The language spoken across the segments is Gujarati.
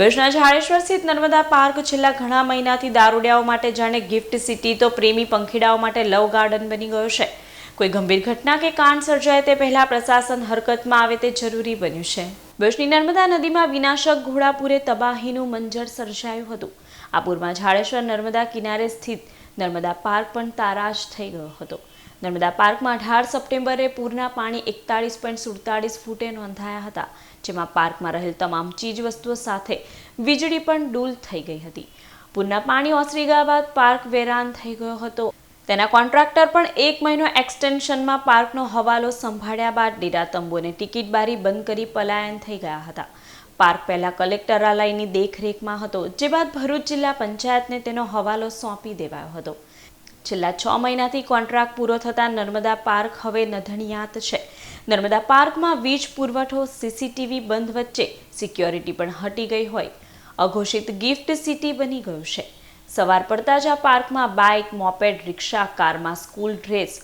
ભુજના ઝાડેશ્વર સ્થિત નર્મદા પાર્ક છેલ્લા ઘણા મહિનાથી દારૂડિયાઓ માટે જાણે ગિફ્ટ સિટી તો પ્રેમી પંખીડાઓ માટે લવ ગાર્ડન બની ગયો છે. કોઈ ગંભીર ઘટના કે કાંડ સર્જાય તે પહેલા પ્રશાસન હરકતમાં આવે તે જરૂરી બન્યું છે. ભુજની નર્મદા નદીમાં વિનાશક ઘોડાપુરે તબાહીનું મંજર સર્જાયું હતું. આ પૂરમાં ઝાડેશ્વર નર્મદા કિનારે સ્થિત નર્મદા પાર્ક પણ તારાશ થઈ ગયો હતો. નર્મદા પાર્કમાં અઢાર સપ્ટેમ્બરે પૂરના પાણી એકતાળીસ પોઈન્ટ સુડતાળીસ ફૂટે નોંધાયા હતા, જેમાં પાર્કમાં રહેલ તમામ ચીજ વસ્તુઓ સાથે વીજળી પણ ડૂલ થઈ ગઈ હતી. પૂરના પાણી ઓસરી ગયા બાદ પાર્ક વેરાન થઈ ગયો હતો. તેના કોન્ટ્રાક્ટર પણ એક મહિનો એક્સટેન્શનમાં પાર્કનો હવાલો સંભાળ્યા બાદ ડીરા તંબુને ટિકિટ બારી બંધ કરી પલાયન થઈ ગયા હતા. પાર્ક પહેલા કલેક્ટરાલયની દેખરેખમાં હતો, જે બાદ ભરૂચ જિલ્લા પંચાયતને તેનો હવાલો સોંપી દેવાયો હતો. છેલ્લા છ મહિનાથી કોન્ટ્રાક્ટ પૂરો થતાં નર્મદા પાર્ક હવે નધણિયાત છે. નર્મદા પાર્કમાં વીજ પુરવઠો, સીસીટીવી બંધ વચ્ચે સિક્યોરિટી પણ હટી ગઈ હોય. અઘોષિત ગિફ્ટ સિટી બની ગયું છે. સવાર પડતા જ આ પાર્કમાં બાઇક, મોપેડ, રિક્ષા, કારમાં સ્કૂલ ડ્રેસ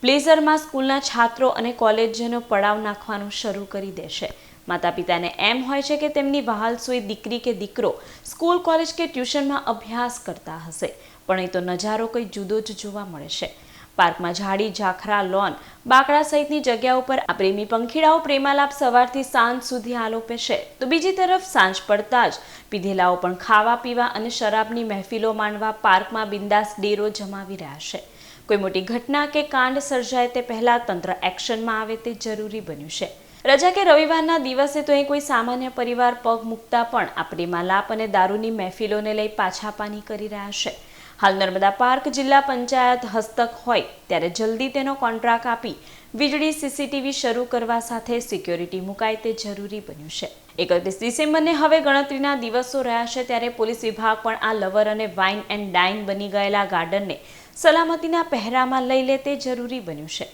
પ્લેઝરમાં સ્કૂલના છાત્રો અને કોલેજનો પડાવ નાખવાનું શરૂ કરી દેશે. માતા પિતાને એમ હોય છે કે તેમની વહાલસોઈ દીકરી કે દીકરો સ્કૂલ, કોલેજ કે ટ્યુશનમાં અભ્યાસ કરતા હશે. પણ એ તો નજારો કંઈ જુદો જ જોવા મળે છે. પાર્કમાં ઝાડી, ઝાખરા, લોન, બાકડા સહિતની જગ્યા ઉપર આ પ્રેમી પંખીડાઓ પ્રેમાલાપ સવારથી સાંજ સુધી આલોપે છે. તો બીજી તરફ સાંજ પડતા જ પીધેલાઓ પણ ખાવા, પીવા અને શરાબની મહેફિલો માણવા પાર્કમાં બિંદાસ ડેરો જમાવી રહ્યા છે. કોઈ મોટી ઘટના કે કાંડ સર્જાય તે પહેલાં તંત્ર એક્શનમાં આવે તે જરૂરી બન્યું છે. રજા કે રવિવારના દિવસે તો અહીં કોઈ સામાન્ય પરિવાર પગ મૂકતા પણ આ પ્રેમાલાપ અને દારૂની મહેફિલોને લઈ પાછા પાની કરી રહ્યા છે. હાલ નર્મદા પાર્ક જિલ્લા પંચાયત હસ્તક હોય ત્યારે જલ્દી તેનો કોન્ટ્રાક્ટ આપી વીજળી સીસીટીવી શરૂ કરવા સાથે સિક્યોરિટી મુકાય તે જરૂરી બન્યું છે. એકત્રીસ ડિસેમ્બરને હવે ગણતરીના દિવસો રહ્યા છે ત્યારે પોલીસ વિભાગ પણ આ લવર અને વાઇન એન્ડ ડાઇન બની ગયેલા ગાર્ડનને સલામતીના પહેરામાં લઈ લે તે જરૂરી બન્યું છે.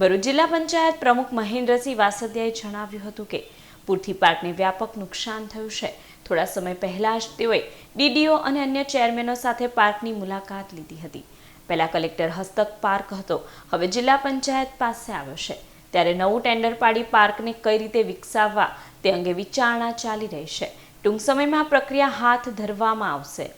ભરૂચ જિલ્લા પંચાયત પ્રમુખ મહેન્દ્રસિંહ વાસદિયાએ જણાવ્યું હતું કે, પૂરથી પાર્કને વ્યાપક નુકસાન થયું છે. થોડા સમય પહેલા જ તેઓએ ડીડીઓ અને અન્ય ચેરમેનો સાથે પાર્કની મુલાકાત લીધી હતી. પહેલા કલેક્ટર હસ્તક પાર્ક હતો, હવે જિલ્લા પંચાયત પાસે આવ્યો છે. ત્યારે નવું ટેન્ડર પાડી પાર્કને કઈ રીતે વિકસાવવા તે અંગે વિચારણા ચાલી રહી છે. ટૂંક સમયમાં પ્રક્રિયા હાથ ધરવામાં આવશે.